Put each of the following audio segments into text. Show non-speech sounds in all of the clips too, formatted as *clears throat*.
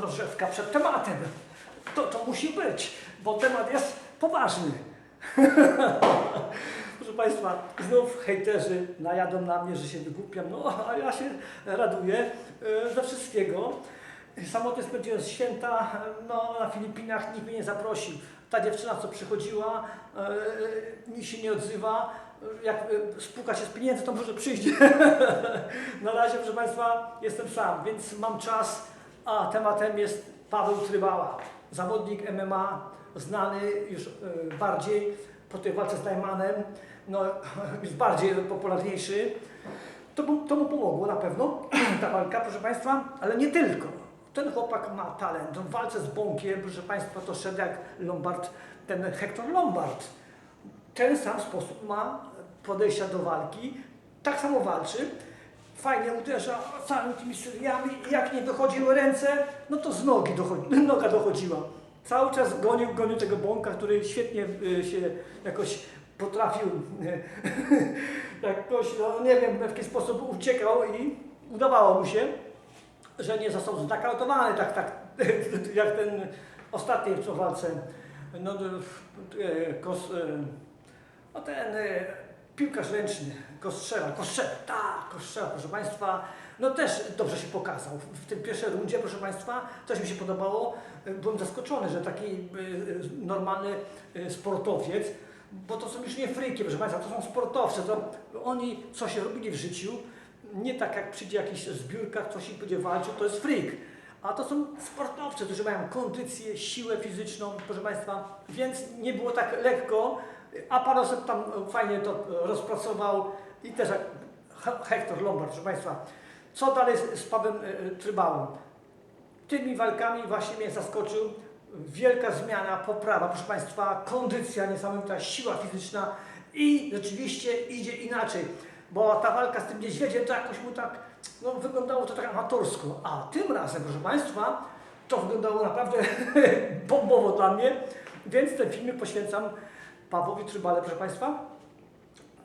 rozrzewka przed tematem. To, to musi być, bo temat jest poważny. *laughs* Proszę Państwa, znów hejterzy najadą na mnie, że się wygłupiam, no a ja się raduję e, ze wszystkiego. Samotnie spędziłem święta no, na Filipinach, nikt mnie nie zaprosił. Ta dziewczyna, co przychodziła, e, nikt się nie odzywa. Jak e, spuka się z pieniędzy, to może przyjdzie. *laughs* na razie, proszę Państwa, jestem sam, więc mam czas, a tematem jest Paweł Trybała, zawodnik MMA, znany już e, bardziej po tej walce z Najmanem, no, *laughs* jest bardziej popularniejszy. To, to mu pomogło na pewno, *clears throat* ta walka, proszę Państwa, ale nie tylko. Ten chłopak ma talent. W walce z Bąkiem, proszę Państwa, to szedł jak Lombard, ten Hector Lombard. Ten sam sposób ma podejścia do walki, tak samo walczy, fajnie uderza całym tymi seriami i jak nie dochodziły ręce, no to z nogi dochodzi, *laughs* noga dochodziła. Cały czas gonił, gonił tego Bąka, który świetnie y, się jakoś potrafił *laughs* jakoś, no nie wiem, w jaki sposób uciekał i udawało mu się, że nie został znakautowany, tak, tak *laughs* jak ten ostatni w walce. No, e, kos, e, no ten piłkarz ręczny, Kostrzela, Kostrzela, tak, Kostrzela, proszę Państwa, no też dobrze się pokazał. W tym pierwszej rundzie, proszę Państwa, też mi się podobało. Byłem zaskoczony, że taki e, normalny e, sportowiec, bo to są już nie fryki, proszę Państwa, to są sportowcy, to oni coś robili w życiu, nie tak jak przyjdzie jakiś zbiórkach, ktoś ich będzie walczył, to jest freak. A to są sportowcy, którzy mają kondycję, siłę fizyczną, proszę Państwa, więc nie było tak lekko. A Parosep tam fajnie to rozpracował i też jak He- Hector Lombard, proszę Państwa. Co dalej z, z Pawłem e, Trybałą? Tymi walkami właśnie mnie zaskoczył. Wielka zmiana, poprawa, proszę Państwa, kondycja niesamowita, siła fizyczna i rzeczywiście idzie inaczej, bo ta walka z tym niedźwiedziem to jakoś mu tak, no wyglądało to tak amatorsko, a tym razem, proszę Państwa, to wyglądało naprawdę *laughs* bombowo dla mnie, więc ten filmik poświęcam Pawłowi Trybale, proszę Państwa.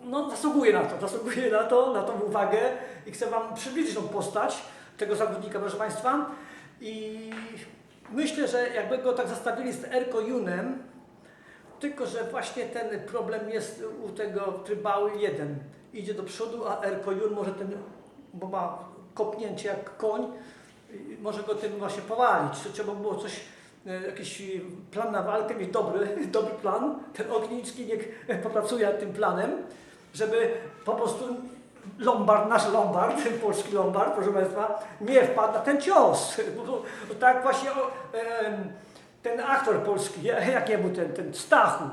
No, zasługuje na to, zasługuje na to, na tą uwagę i chcę Wam przybliżyć tą postać tego zawodnika, proszę Państwa. I myślę, że jakby go tak zastawili z Erko Junem, tylko że właśnie ten problem jest u tego trybały jeden. Idzie do przodu, a Erko Jun może ten, bo ma kopnięcie jak koń, może go tym właśnie powalić. Trzeba było coś, jakiś plan na walkę, mieć dobry, *laughs* dobry plan. Ten Ogniński niech popracuje nad tym planem, żeby po prostu Lombard, nasz Lombard, *laughs* polski Lombard, proszę Państwa, nie wpadł na ten cios. *laughs* Bo, tak właśnie o, ten aktor polski, ja- jak nie był ten, ten Strachu,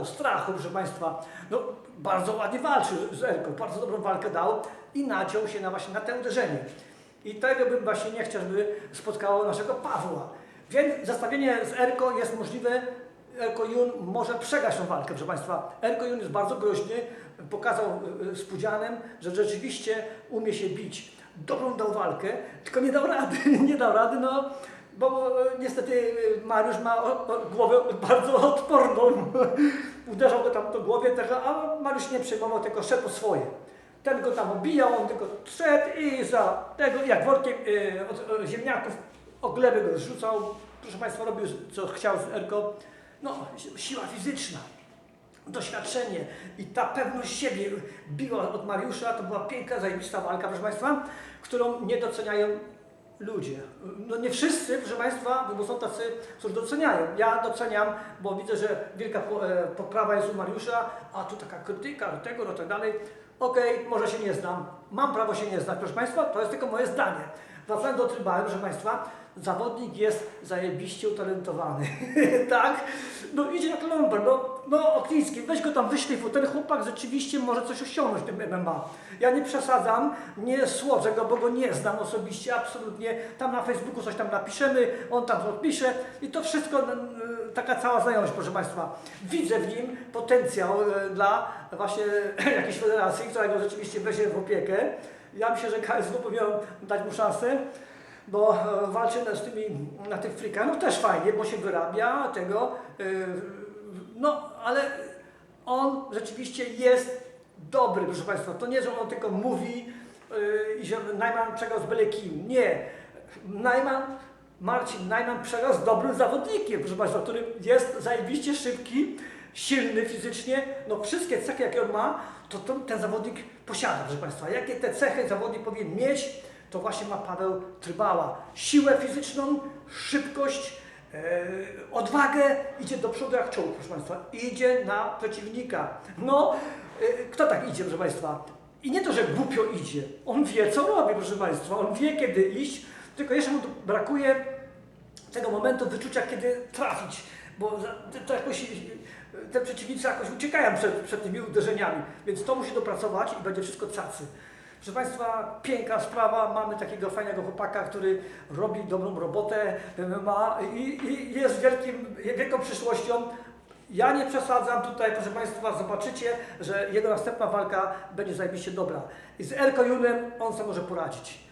o Strachu, proszę Państwa, no bardzo ładnie walczył z Erką, bardzo dobrą walkę dał i naciął się na właśnie na te uderzenie. I tego bym właśnie nie chciał, żeby spotkało naszego Pawła. Więc zestawienie z Erko jest możliwe. Erko Jun może przegrać tą walkę, proszę Państwa. Erko Jun jest bardzo groźny, pokazał y, y, z Pudzianem, że rzeczywiście umie się bić. Dobrą dał walkę, tylko nie dał rady, *laughs* nie dał rady, no bo e, niestety Mariusz ma głowę bardzo odporną. *laughs* Uderzał go tam do głowy, tego, a Mariusz nie przejmował, tylko szedł po swoje. Ten go tam obijał, on tylko szedł i za tego, jak workiem ziemniaków o glebę go zrzucał. Proszę Państwa, robił co chciał z Erko. No, si- siła fizyczna doświadczenie i ta pewność siebie biła od Mariusza, to była piękna, zajebista walka, proszę Państwa, którą nie doceniają ludzie. No nie wszyscy, proszę Państwa, bo są tacy, którzy doceniają. Ja doceniam, bo widzę, że wielka e, poprawa jest u Mariusza, a tu taka krytyka do tego, no tak dalej. Okej, może się nie znam, mam prawo się nie znać, proszę Państwa, to jest tylko moje zdanie. Wracając do trybały, proszę Państwa, zawodnik jest zajebiście utalentowany, *laughs* tak? No idzie jak Lombard, no, no Okliński, weź go tam wyślij, bo ten chłopak rzeczywiście może coś osiągnąć w tym MMA. Ja nie przesadzam, nie słodzę go, bo go nie znam osobiście, absolutnie. Tam na Facebooku coś tam napiszemy, on tam odpisze i to wszystko, taka cała znajomość, proszę Państwa. Widzę w nim potencjał e, dla właśnie *clears throat* jakiejś federacji, która go rzeczywiście weźmie w opiekę. Ja myślę, że KSW powinien dać mu szansę bo e, walczy z tymi, na tych frikach, no też fajnie, bo się wyrabia tego, e, no ale on rzeczywiście jest dobry, proszę Państwa, to nie, że on tylko mówi i że Najman przegrał z byle kim, nie, Najman Marcin Najman przeraz dobrym zawodnikiem, proszę Państwa, który jest zajebiście szybki, silny fizycznie, no wszystkie cechy, jakie on ma, to, ten zawodnik posiada, proszę Państwa. Jakie te cechy zawodnik powinien mieć, to właśnie ma Paweł Trybała. Siłę fizyczną, szybkość, e, odwagę, idzie do przodu jak czołg, proszę Państwa. Idzie na przeciwnika. No, e, kto tak idzie, proszę Państwa? I nie to, że głupio idzie. On wie, co robi, proszę Państwa. On wie, kiedy iść, tylko jeszcze mu brakuje tego momentu wyczucia, kiedy trafić, bo to jakoś, te przeciwnicy jakoś uciekają przed, przed tymi uderzeniami, więc to musi dopracować i będzie wszystko cacy. Proszę Państwa, piękna sprawa, mamy takiego fajnego chłopaka, który robi dobrą robotę, ma i, i jest wielkim, wielką przyszłością. Ja nie przesadzam tutaj, proszę Państwa, zobaczycie, że jego następna walka będzie zajebiście dobra. I z Erko Junem on sobie może poradzić.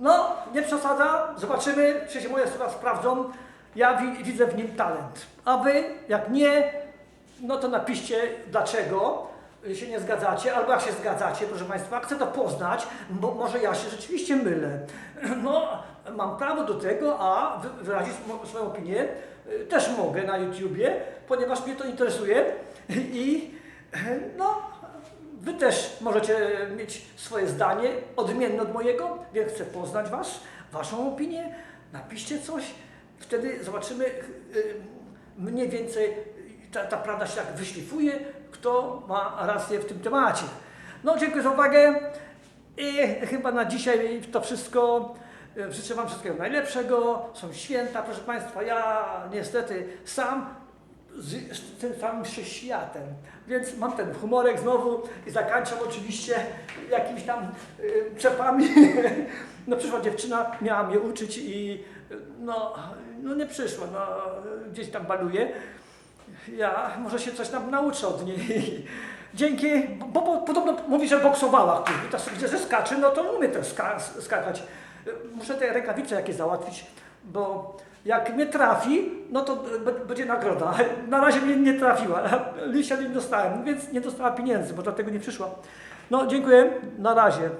No, nie przesadzam, zobaczymy, czy się moje słowa sprawdzą. Ja wi widzę w nim talent. A wy, jak nie, no to napiszcie dlaczego się nie zgadzacie, albo jak się zgadzacie, proszę Państwa, chcę to poznać, bo może ja się rzeczywiście mylę. *clears throat* No, mam prawo do tego, a wy wyrazić swoją opinię y, też mogę na YouTubie, ponieważ mnie to interesuje i no, Wy też możecie mieć swoje zdanie odmienne od mojego, więc chcę poznać Was, Waszą opinię. Napiszcie coś, wtedy zobaczymy y, mniej więcej ta, ta prawda się tak wyszlifuje, kto ma rację w tym temacie. No, dziękuję za uwagę i chyba na dzisiaj to wszystko. Y, Życzę Wam wszystkiego najlepszego. Są święta, proszę Państwa. Ja niestety sam z, z tym samym światem. Więc mam ten humorek znowu i zakończam oczywiście jakimiś tam y, czepami. *laughs* No przyszła dziewczyna, miała mnie uczyć i y, no, no nie przyszła, no, gdzieś tam baluje. Ja może się coś tam nauczę od niej. *laughs* Dzięki, bo, bo podobno mówi, że boksowała. Sobie widzę, że skacze, no to umie też ska, skakać. Muszę te rękawice jakieś załatwić, bo jak mnie trafi, no to będzie nagroda. *laughs* Na razie mnie nie trafiła. *laughs* Liścia nie dostałem, więc nie dostała pieniędzy, bo dlatego nie przyszła. No dziękuję, na razie.